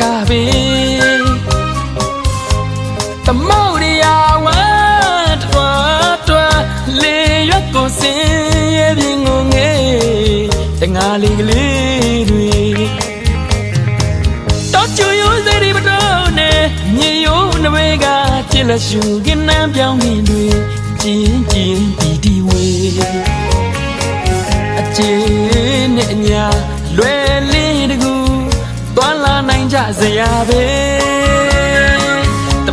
ကပဲတမောက်ရဝတ်တွားတွားလေရွက်ကိုစင်ရဲ့ပြင်ကိုငယ်တငါလေးကလေးတွေတော့ချူရိုးစရီပတော်နဲ့မြေရိုးနဝဲကချစ်လက်ရှူကင်းနှမ်းပြောင်းနေတွေ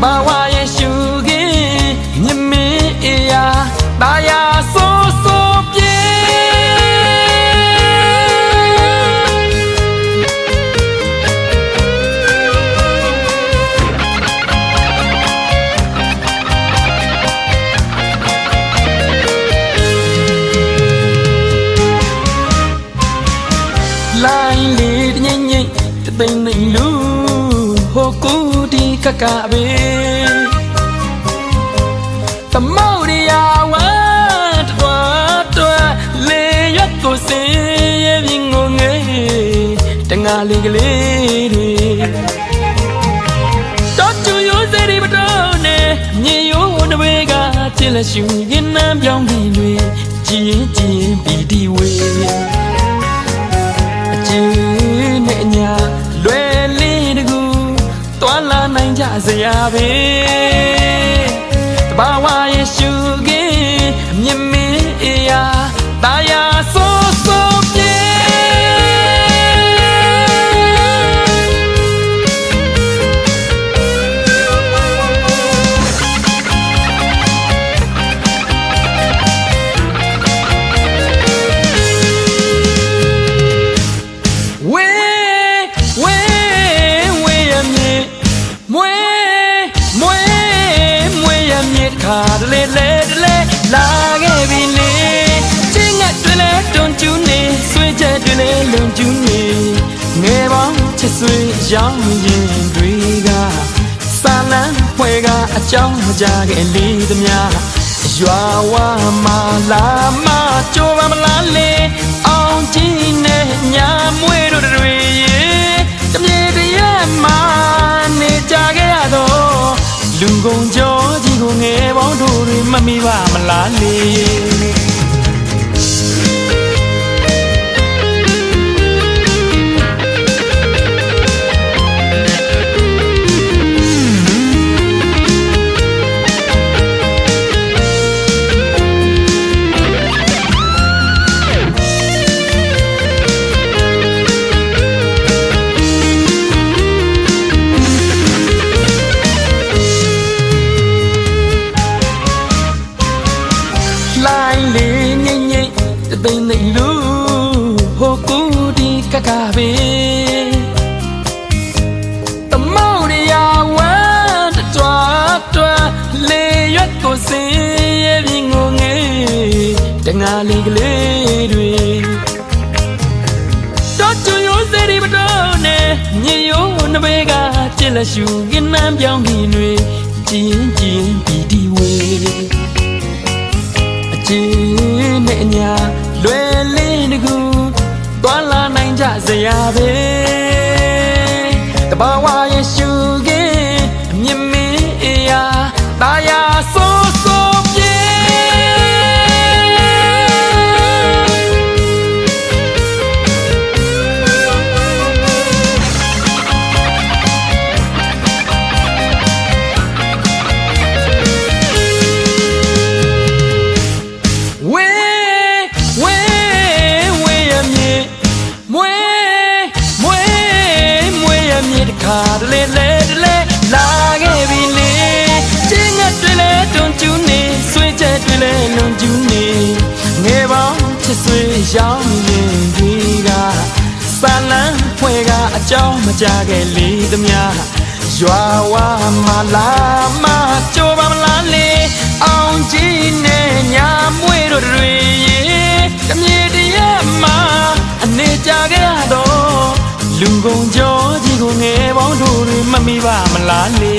ဘာဝရဲ့ရှူကင်းမြင်မင်းအရာတာယာဆိုးဆိုးပြေလိုင်းလေးတငိမ့်ငိမ့်တသိမ့်နေလူဟိုကူ ဒီကကပဲတမောက်ရဝတ်တွားတွားလေရွက်ကိုစင်ရဲ့ပြင်ကိုငယ်တငါလေးကလေးတွေတော့ချူရိုးစရီမတော်နဲ့မြေရိုးနဝဲကချစ်လက်ရှူရင်နှမ်းပြောင်းပြီးတွေကြည်ရင်ကြည်ရင်ပီတီဝေး တွာလာနိုင်ကြစရာပဲ တလေလာခဲ့ပြီလေချင်းငတ်တွေလေတွန်ကျူးနေဆွေးချက်တွေလေလုံကျူးနေငယ်ပေါင်းချစ်ဆွေရောင်းရင်တွေကစာလန်းဖွဲကအကြောင်းမကြခဲ့လေသမျှရွာဝမာလာမကြိုးပါမလားလေအောင်ကြည့်နေညာမွေတို့တွေရေတမြေတရမှာနေကြခဲ့ရတော့လူကုန်ကြောကြီးကိုငယ်ပေါင်း တို့တွေမမိပါမလားလေလို သိမ့်သိမ့်လူဟိုကူဒီကကပဲတမောက်ရဝတ်တွားတွားလေရွက်ကိုစင်ရဲ့ပြင်ကိုငယ်တငါလေးကလေးတွေတော့ချူရိုးစရီမတော်နဲ့မြေရိုးနဘေကချစ်လက်ရှူကင်းနှမ်းပြောင်းခင်တွေကျင်းကျင်းပီတီဝေးအကျင်းနဲ့အညာ လွယ်လေးတကူသွားလာနိုင်ကြစရာပဲ တခါတလေလေတလေလာခဲ့ပြီလေချင်းငတ်တွေလေတွန်ကျူးနေဆွေးချက်တွေလေလွန်ကျူးနေငယ်ပေါင်းချစ်ဆွေရောင်းရင်တွေကစာလန်းဖွဲ့ကအကြောင်းမကြခဲ့လေသမျှရွာဝမလာမကြိုးပါမလားလေအောင်ကြီးနဲ့ညာ တော့လူကုန်ကြောကြီးကိုငယ်ပေါ